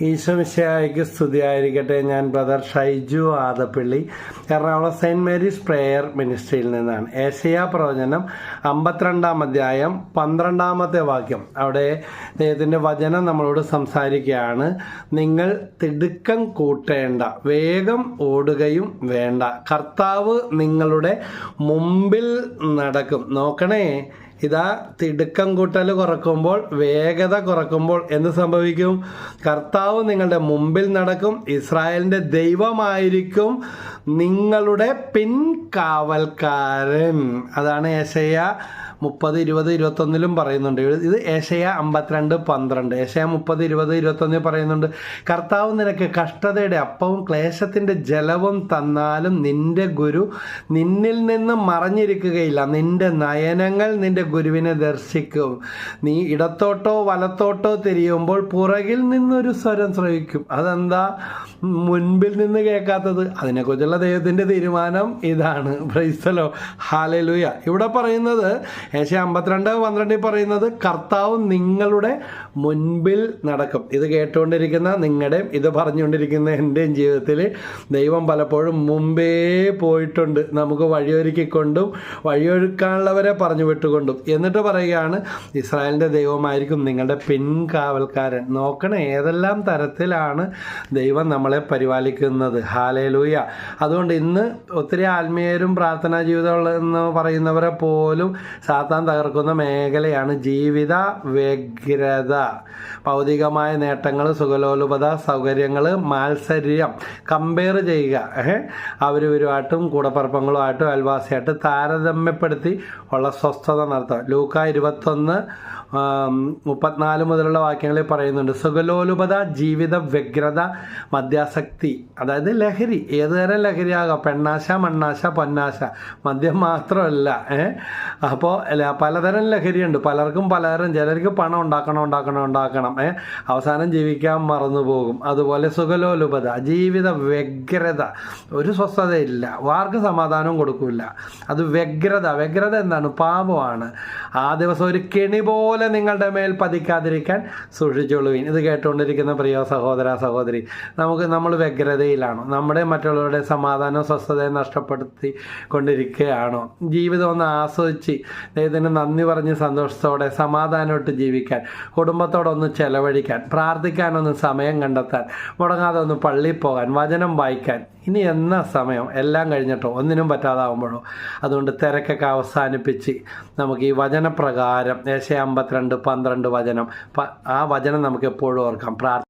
ഈശ്വമിശായിക്ക് സ്തുതിയായിരിക്കട്ടെ. ഞാൻ brother Shaiju Adappally Ernakulam saint Mary's prayer മിനിസ്ട്രിയിൽ നിന്നാണ്. ഏഷ്യ പ്രവചനം അമ്പത്തിരണ്ടാം അധ്യായം പന്ത്രണ്ടാമത്തെ വാക്യം. അവിടെ ദൈവത്തിന്റെ വചനം നമ്മളോട് സംസാരിക്കുകയാണ്. നിങ്ങൾ തിടുക്കം കൂട്ടേണ്ട വേഗം ഓടുകയും വേണ്ട. കർത്താവ് നിങ്ങളുടെ മുമ്പിൽ നടക്കും. നോക്കണേ ഇതാ തിടുക്കം കൂട്ടൽ കുറക്കുമ്പോൾ വേഗത കുറക്കുമ്പോൾ എന്ത് സംഭവിക്കും? കർത്താവ് നിങ്ങളുടെ മുമ്പിൽ നടക്കും ഇസ്രായേലിന്റെ ദൈവമായിരിക്കും നിങ്ങളുടെ പിൻകാവൽക്കാരൻ. അതാണ് ഏശയ്യ മുപ്പത് ഇരുപത് ഇരുപത്തൊന്നിലും പറയുന്നുണ്ട്. ഇത് ഏഷയ അമ്പത്തിരണ്ട് പന്ത്രണ്ട്. ഏഷയ മുപ്പത് ഇരുപത് ഇരുപത്തൊന്നിൽ പറയുന്നുണ്ട് കർത്താവ് നിനക്ക് കഷ്ടതയുടെ അപ്പവും ക്ലേശത്തിന്റെ ജലവും തന്നാലും നിന്റെ ഗുരു നിന്നിൽ നിന്ന് മറഞ്ഞിരിക്കുകയില്ല. നിന്റെ നയനങ്ങൾ നിന്റെ ഗുരുവിനെ ദർശിക്കും. നീ ഇടത്തോട്ടോ വലത്തോട്ടോ തിരിയുമ്പോൾ പുറകിൽ നിന്നൊരു സ്വരം ശ്രവിക്കും. അതെന്താ? മുൻപിൽ നിന്ന് കേൾക്കാത്തത്. അതിനെക്കുറിച്ചുള്ള ദൈവത്തിന്റെ തീരുമാനം ഇതാണ്. പ്രൈസ്തലോ ഹാലലുയ ഇവിടെ പറയുന്നത് ഏഷ്യ അമ്പത്തിരണ്ട് പന്ത്രണ്ടിൽ പറയുന്നത് കർത്താവ് നിങ്ങളുടെ മുൻപിൽ നടക്കും. ഇത് കേട്ടുകൊണ്ടിരിക്കുന്ന നിങ്ങളുടെയും ഇത് പറഞ്ഞുകൊണ്ടിരിക്കുന്ന എന്റെയും ജീവിതത്തിൽ ദൈവം പലപ്പോഴും മുമ്പേ പോയിട്ടുണ്ട്. നമുക്ക് വഴിയൊരുക്കിക്കൊണ്ടും വഴിയൊരുക്കാനുള്ളവരെ പറഞ്ഞു വിട്ടുകൊണ്ടും. എന്നിട്ട് പറയുകയാണ് ഇസ്രായേലിന്റെ ദൈവമായിരിക്കും നിങ്ങളുടെ പിൻകാവൽക്കാരൻ. നോക്കണം ഏതെല്ലാം തരത്തിലാണ് ദൈവം നമ്മളെ പരിപാലിക്കുന്നത്. ഹാലേലൂയ. അതുകൊണ്ട് ഇന്ന് ഒത്തിരി ആത്മീയരും പ്രാർത്ഥനാ ജീവിതമുള്ള എന്ന് പറയുന്നവരെ പോലും സാത്താൻ തകർക്കുന്ന മേഖലയാണ് ജീവിത വ്യഗ്രത. ഭൗതികമായ നേട്ടങ്ങൾ സുഖലോലുപത സൗകര്യങ്ങൾ മാത്സര്യം. കമ്പയർ ചെയ്യുക. ഏഹ്? അവരിവരുമായിട്ടും കൂടപ്പറപ്പങ്ങളുമായിട്ടും അയൽവാസിയായിട്ട് താരതമ്യപ്പെടുത്തി ഉള്ള സ്വസ്ഥത നടത്തുക. ലൂക്ക ഇരുപത്തൊന്ന് മുപ്പത്തിനാല് മുതലുള്ള വാക്യങ്ങളിൽ പറയുന്നുണ്ട് സുഖലോലുപത ജീവിത വ്യഗ്രത മദ്യാസക്തി. അതായത് ലഹരി ഏതുതരം ലഹരിയാകാം? പെണ്ണാശ മണ്ണാശ പൊന്നാശ. മദ്യം മാത്രമല്ല അപ്പോൾ പലതരം ലഹരിയുണ്ട്. പലർക്കും പലതരം ചിലർക്ക് പണം ഉണ്ടാക്കണം ഉണ്ടാക്കണം ഉണ്ടാക്കണം അവസാനം ജീവിക്കാൻ മറന്നു പോകും അതുപോലെ സുഖലോലുപത ജീവിത വ്യഗ്രത. ഒരു സ്വസ്ഥതയില്ല. ആർക്കും സമാധാനവും കൊടുക്കില്ല. അത് വ്യഗ്രത. വ്യഗ്രത എന്താണ്? പാപമാണ്. ആ ദിവസം ഒരു കെണി പോലെ നിങ്ങളുടെ മേൽ പതിക്കാതിരിക്കാൻ സൂക്ഷിച്ചോളൂ ഇത് കേട്ടുകൊണ്ടിരിക്കുന്ന പ്രിയ സഹോദര സഹോദരി നമുക്ക് നമ്മൾ വ്യഗ്രതയിലാണോ. നമ്മുടെ മറ്റുള്ളവരുടെ സമാധാനവും സ്വസ്ഥതയും നഷ്ടപ്പെടുത്തി കൊണ്ടിരിക്കുകയാണോ. ജീവിതം ഒന്ന് ആസ്വദിച്ച് ദൈവത്തിന് നന്ദി പറഞ്ഞ് സന്തോഷത്തോടെ സമാധാനമായിട്ട് ജീവിക്കാൻ കുടുംബത്തോടൊന്ന് ചെലവഴിക്കാൻ പ്രാർത്ഥിക്കാനൊന്ന് സമയം കണ്ടെത്താൻ മുടങ്ങാതെ ഒന്ന് പള്ളിയിൽ പോകാൻ വചനം വായിക്കാൻ ഇനി എന്ന സമയം? എല്ലാം കഴിഞ്ഞിട്ടോ? ഒന്നിനും പറ്റാതാവുമ്പോഴോ? അതുകൊണ്ട് തിരക്കൊക്കെ അവസാനിപ്പിച്ച് നമുക്ക് ഈ വചനപ്രകാരം ഏശ അമ്പത്തിരണ്ട് പന്ത്രണ്ട് വചനം. ആ വചനം നമുക്ക് എപ്പോഴും ഓർക്കാം. പ്രാർത്ഥന